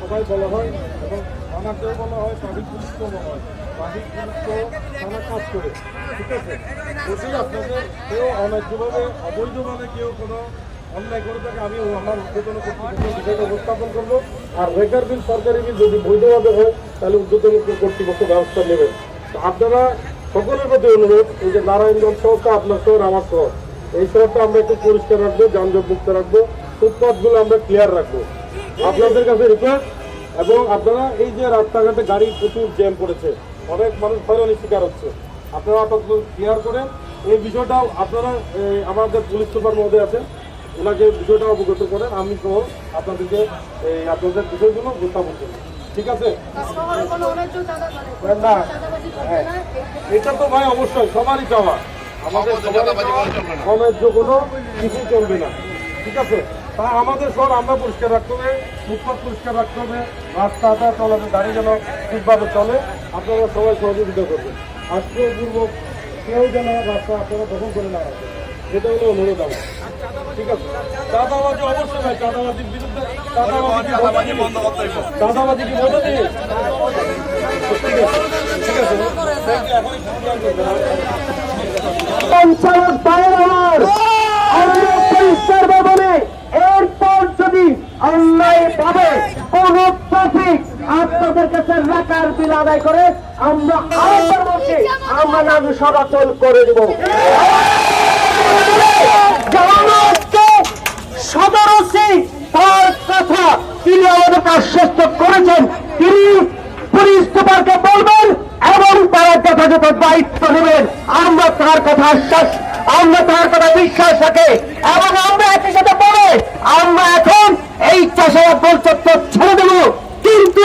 সবাই বলা হয় এবং বলা হয় হয় কাজ করে ঠিক আছে কেউ কেউ কোনো থাকে আমি আমার উপস্থাপন করব আর বিল যদি বৈধভাবে হয় তাহলে উদ্যোতন কর্তৃপক্ষ ব্যবস্থা নেবেন আপনারা সকলের প্রতি অনুরোধ এই যে নারায়ণগঞ্জ শহরটা আপনার শহর আমার শহর এই শহরটা আমরা একটু পরিষ্কার রাখব, যানজট মুক্ত রাখব। ফুটপাথগুলো আমরা ক্লিয়ার রাখব। আপনাদের কাছে রিকোয়েস্ট এবং আপনারা এই যে রাস্তাঘাটে গাড়ি প্রচুর জ্যাম পড়েছে অনেক মানুষ হয়রানির শিকার হচ্ছে। আপনারা আপাতত ক্লিয়ার করেন। এই বিষয়টাও আপনারা আমাদের পুলিশ সুপার মহোদয় আছেন ওনাকে বিষয়টা অবগত করেন। আমি সহ আপনাদেরকে এই আপনাদের বিষয়গুলো উপস্থাপন করি ঠিক আছে? করে। না হ্যাঁ। এটা তো ভাই অবশ্যই সবারই চাওয়া। আমাদের অন্যায্য কোনো কিছু চলবে না। ঠিক আছে? তা আমাদের শহর আমরা পরিষ্কার রাখতে হবে ফুটপাথ পরিষ্কার রাখতে হবে রাস্তাটা চলাতে গাড়ি যেন ঠিকভাবে চলে আপনারা সবাই সহযোগিতা করবেন। আজকে পূর্বক কেউ যেন রাস্তা আপনারা দখল করে না রাখেন। এটা হলো অনুরোধ আমার। ঠিক আছে? চাঁদাবাজি অবশ্যই ভাই চাঁদাবাজির বিরুদ্ধে বন্ধ করতে হবে কি বন্ধ দিয়ে ঠিক আছে? ঠিক আছে? এখনই সমাধান করবেন। পঞ্চায়েত বাইরে আমার আমরা পরিষ্কার বলে এরপর যদি অন্যায় ভাবে কোন ট্রাফিক আপনাদের কাছে রাখার বিল আদায় করে আমরা আবার বলছি আমরা নাম সরাচল করে দেব। সদর তার কথা তিনি আশ্বস্ত করেছেন। তিনি পুলিশ সুপারকে বলবেন এবং তারা যথাযথ দায়িত্ব নেবেন, আমরা তার কথা আশ্বাস আমরা তার কথা বিশ্বাস রাখে এবং আমরা একই সাথে বলে আমরা এখন এই চাষাবাদ চত্বর ছেড়ে দেব কিন্তু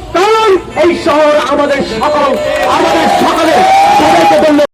শহর আমাদের সকল আমাদের সকলের